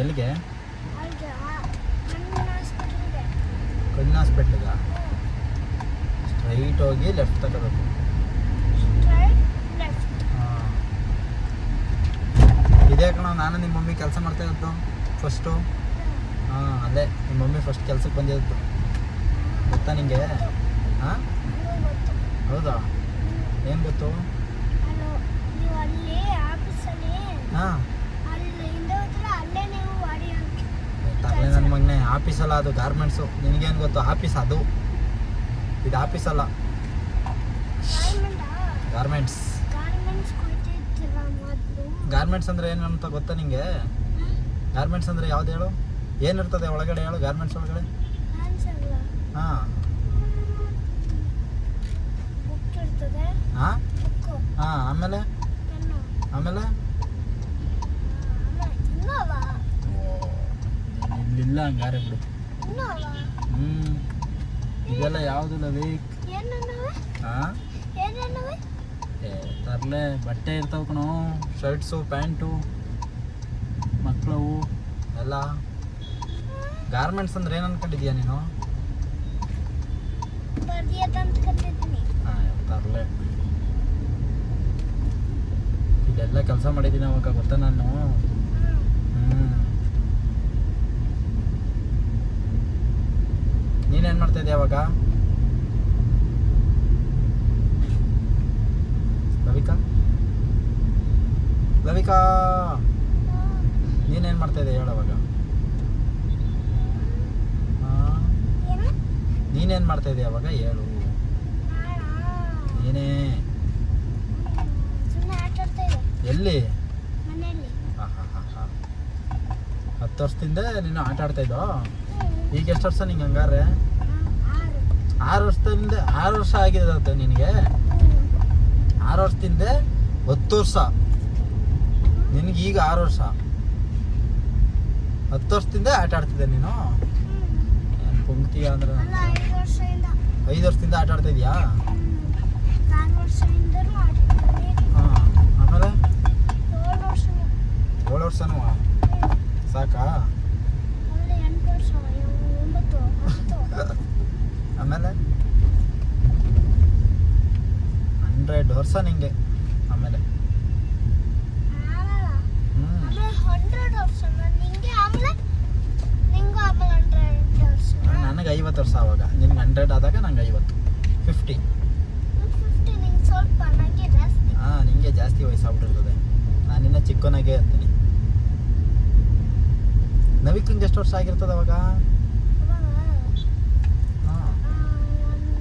ಎಲ್ಲಿಗೆ? ಕಣ್ಣಿನ ಹಾಸ್ಪಿಟ್ಲಿಗ ಸ್ಟ್ರೈಟ್ ಹೋಗಿ ಲೆಫ್ಟ್ ತಗೋಬೇಕು. ಇದೇ ಕಣ ನಾನು ನಿಮ್ಮ ಮಮ್ಮಿ ಕೆಲಸ ಮಾಡ್ತಾ ಇದ್ದು ಫಸ್ಟು ಹಾಂ ಅದೇ ನಿಮ್ಮ ಮಮ್ಮಿ ಫಸ್ಟ್ ಕೆಲ್ಸಕ್ಕೆ ಬಂದಿದ್ದು ಗೊತ್ತಾ ನಿಮಗೆ ಹಾಂ? ಹೌದಾ? ಏನು ಗೊತ್ತು? ಹಾಂ ಅಲ್ಲಿ ಹಿಂದೆ ಹೋದ್ರೆ ಅಲ್ಲೇ ನೀವು ವಾಡಿ ಅಂತ ತರಲೆ ನನ್ನ ಮಗನೆ ಆಫೀಸಲ್ಲ ಅದು ಗಾರ್ಮೆಂಟ್ಸು. ನಿನಗೇನು ಗೊತ್ತು? ಆಫೀಸ್ ಅದು ಇದು ಆಫೀಸಲ್ಲ ಗಾರ್ಮೆಂಟ್ಸ್. ಗಾರ್ಮೆಂಟ್ಸ್ ಅಂದರೆ ಏನು ಅಂತ ಗೊತ್ತಾ ನಿಂಗೆ? ಗಾರ್ಮೆಂಟ್ಸ್ ಅಂದರೆ ಯಾವ್ದು ಹೇಳು? ಏನಿರ್ತದೆ ಒಳಗಡೆ ಹೇಳು ಗಾರ್ಮೆಂಟ್ಸ್ ಒಳಗಡೆ ಅನ್ಸಲ್ಲ ಹಾಂ ಬುಕ್ ಇರ್ತದೆ ಹಾಂ ಬುಕ್ಕು ಹಾಂ ಆಮೇಲೆ ಪೆನ್ನು ಆಮೇಲೆ ಆಮೇಲೆ ಇನ್ನೂ ಅವ ಇಲ್ಲಿಲ್ಲ ಹಂಗಾರೆ ಬಿಡು. ಹ್ಞೂ ಇದೆಲ್ಲ ಯಾವುದಿಲ್ಲ ವೀಕ್ ಏನನ್ನವೆ ಹಾಂ ಏ, ತರಲೆ, ಬಟ್ಟೆ ಇರ್ತಾವ ಕಣೋ. ಶರ್ಟ್ಸು, ಪ್ಯಾಂಟು ಮಕ್ಕಳವು ಎಲ್ಲ. ಗಾರ್ಮೆಂಟ್ಸ್ ಅಂದ್ರೆ ಏನು ಅನ್ಕೊಂಡಿದ್ಯಾ ನೀನು? ತರಲೆ. ಇದೆಲ್ಲ ಕೆಲಸ ಮಾಡಿದ್ದೀನಿ ಅವಾಗ, ಗೊತ್ತಾ ನಾನು ಹ್ಞೂ ನೀನೇನು ಮಾಡ್ತಾ ಇದ್ದೆ ಅವಾಗ ಲವಿಕಾ? ಲವಿಕಾ? ನೀನೇನು ಮಾಡ್ತಾ ಇದ್ದೆ ಹೇಳು ಅವಾಗ. ಹಾಂ? ನೀನೇನು ಮಾಡ್ತಾ ಇದ್ದೆ ಅವಾಗ? ಹೇಳು. ನೀನೇ. ಎಲ್ಲಿ? ಹತ್ತು ವರ್ಷದಿಂದ ನೀನು ಆಟ ಆಡ್ತಾ ಇದ್ದೋ? ಈಗ ಎಷ್ಟು ವರ್ಷ ನಿಂಗೆ ಹಂಗಾರೆ? ಆರು ವರ್ಷದಿಂದ, ಆರು ವರ್ಷ ಆಗಿದೆ ನಿನಗೆ? ಆರು ವರ್ಷದಿಂದ ಹತ್ತು ವರ್ಷ. ನಿನಗೆ ಈಗ ಆರು ವರ್ಷ. ಹತ್ತು ವರ್ಷದಿಂದ ಆಟ ಆಡ್ತಿದ್ದೆ ನೀನು? ಏನು ಪಂಕ್ತಿ ಅಂದ್ರೆ ಐದು ವರ್ಷದಿಂದ ಆಟ ಆಡ್ತಾ ಇದೀಯಾ ಆರು ವರ್ಷದಿಂದನೂ ಆಡಿದ್ದೀನಿ ಹಾಂ ಆಮೇಲೆ ಏಳು ವರ್ಷ ಏಳು ವರ್ಷನೂ ಸಾಕಾ ಆಮೇಲೆ ಎಂಟು ವರ್ಷ ಒಂಬತ್ತು ಹತ್ತು ಆಮೇಲೆ ಹಂಡ್ರೆಡ್ ವರ್ಷ ನಿಂಗೆ ಆಮೇಲೆ. ನಿಂಗೆ ನಿಂಗೂ ನನಗೆ ಐವತ್ತು ವರ್ಷ ಆವಾಗ. ನಿನ್ಗೆ ಹಂಡ್ರೆಡ್ ಆದಾಗ ನಂಗೆ ಐವತ್ತು. ಫಿಫ್ಟಿ ನಿಂಗೆ ಹಾಂ ನಿಂಗೆ ಜಾಸ್ತಿ ವಯಸ್ಸಾಗ್ಬಿಟ್ಟಿರ್ತದೆ. ನಾನಿನ್ನ ಚಿಕ್ಕವನಾಗೆ ಅಂತೀನಿ. ನವಿಕಂಗೆ ಎಷ್ಟು ವರ್ಷ ಆಗಿರ್ತದೆ ಅವಾಗ ಹಾಂ ಒಂದು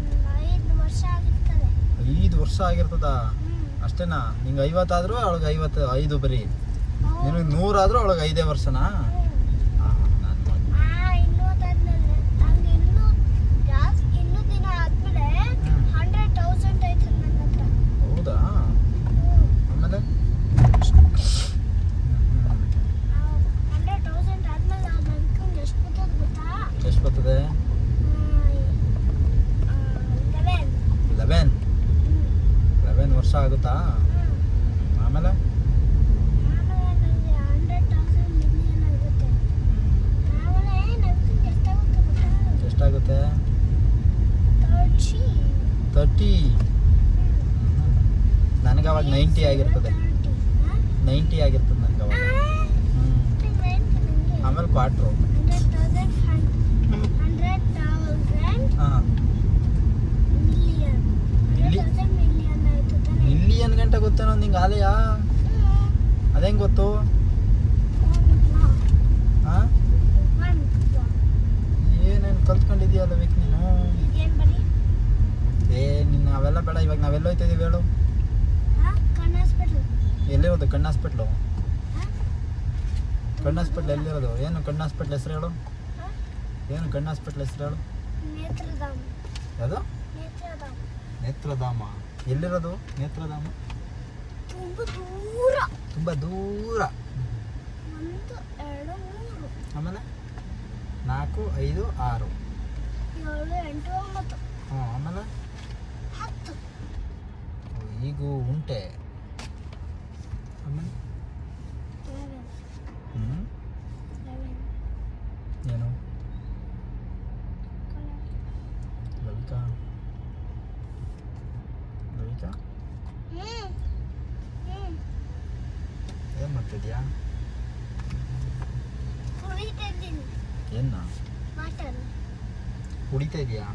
ಐದು ವರ್ಷ ಆಗಿರ್ತದೆ ಐದು ವರ್ಷ ಆಗಿರ್ತದ. ಅಷ್ಟೇನಾ ನಿಂಗೆ ಐವತ್ತಾದರೂ ಅವಳಿಗೆ ಐವತ್ತು ಐದು ಬರೀ. ನಿನಗೆ ನೂರಾದರೂ ಅವಳಿಗೆ ಐದೇ ವರ್ಷನಾ ಹ್ಮ್. ಹಾಂ ನಾನು ಆ, ಇನ್ನೂ ಅದಾದ್ಮೇಲೆ ನಂಗೆ ಇನ್ನೂ ಜಾಸ್ತಿ ಇನ್ನೂ ದಿನ ಆದ್ಮೇಲೆ ಹ್ಮ್. ಹಂಡ್ರೆಡ್ ತೌಸಂಡ್ ಐತೆ ನನ್ನ ಹತ್ರ ಹೌದಾ ಹ್ಮ್. ಆಮೇಲೆ ಹಂಡ್ರೆಡ್ ತೌಸಂಡ್ ಆದ್ಮೇಲೆ ನನ್ಗೆ ಎಷ್ಟು ಬರ್ತದೆ ಗೊತ್ತಾ ಎಷ್ಟು ಬರ್ತದೆ ಲೆವೆನ್ ಲೆವೆನ್ ಲೆವೆನ್ ವರ್ಷ ಆಗುತ್ತಾ ಆಮೇಲೆ ಆಮೇಲೆ ನನಗೆ ಹಂಡ್ರೆಡ್ ತೌಸಂಡ್ ಮಿಲಿಯನ್ ಆಗುತ್ತೆ ಆಮೇಲೆ ನನ್ಗೆ ಎಷ್ಟಾಗುತ್ತೆ? ಗೊತ್ತಾ ಎಷ್ಟಾಗುತ್ತೆ ತರ್ಟಿ. ನನಗೆ ಅವಾಗ ನೈಂಟಿ ಆಗಿರ್ತದೆ. ನೈಂಟಿ ಆಗಿರ್ತದೆ ನನಗೆ ಅವಾಗ ಹ್ಞೂ ಆಮೇಲೆ ಕ್ವಾಟ್ರು ತೌಸಂಡ್ ಹಾಂ. ಇಲ್ಲಿ- ಮಿಲಿಯನ್ ಗಂಟೆ ಗೊತ್ತೇನೋ ನಿಂಗೆ ಆಲೆಯಾ ಅದೇಂಗೆ ಗೊತ್ತು? ಹಾಂ ಏನೇನು ಕಲ್ತ್ಕೊಂಡಿದ್ಯಲ್ಲ ವಿಕ್ ನೀನು? ಏನು ಏ ನಿನ್ನ ಅವೆಲ್ಲ ಬೇಡ ಇವಾಗ ನಾವೆಲ್ಲ ಹೋಯ್ತಿದ್ದೀವಿ ಇದೀವಿ ಹೇಳು. ಎಲ್ಲಿರೋದು ಕಣ್ಣು ಹಾಸ್ಪಿಟ್ಲು? ಕಣ್ಣು ಹಾಸ್ಪಿಟ್ಲ್ ಎಲ್ಲಿರೋದು? ಏನು ಕಣ್ಣು ಹಾಸ್ಪಿಟ್ಲ್ ಹೆಸರು ಹೇಳು. ಏನು ಕಣ್ಣು ಹಾಸ್ಪಿಟ್ಲ್ ಹೆಸರು ಹೇಳು. ಯಾವುದು? ನೇತ್ರಧಾಮ. ಎಲ್ಲಿರೋದು? ನೇತ್ರಧಾಮ? ತುಂಬ ದೂರ. ತುಂಬ ದೂರ. ಒಂದು ಎರಡು ಮೂರು. ಆಮೇಲೆ? ನಾಲ್ಕು ಐದು ಆರು. ಏಳು ಎಂಟು ಒಂಬತ್ತು. ಹ್ಞೂ ಆಮೇಲೆ? ಹತ್ತು. ಈಗೂ ಉಂಟೆ. ಆಮೇಲೆ? ಇದ್ದೀನಿ. ಏನ ಕುಡಿತಾ ಇದೆಯಾ?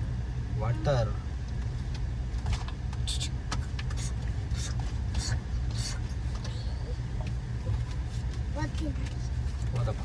ವಾಟರ್ ಹೋದಪ್ಪ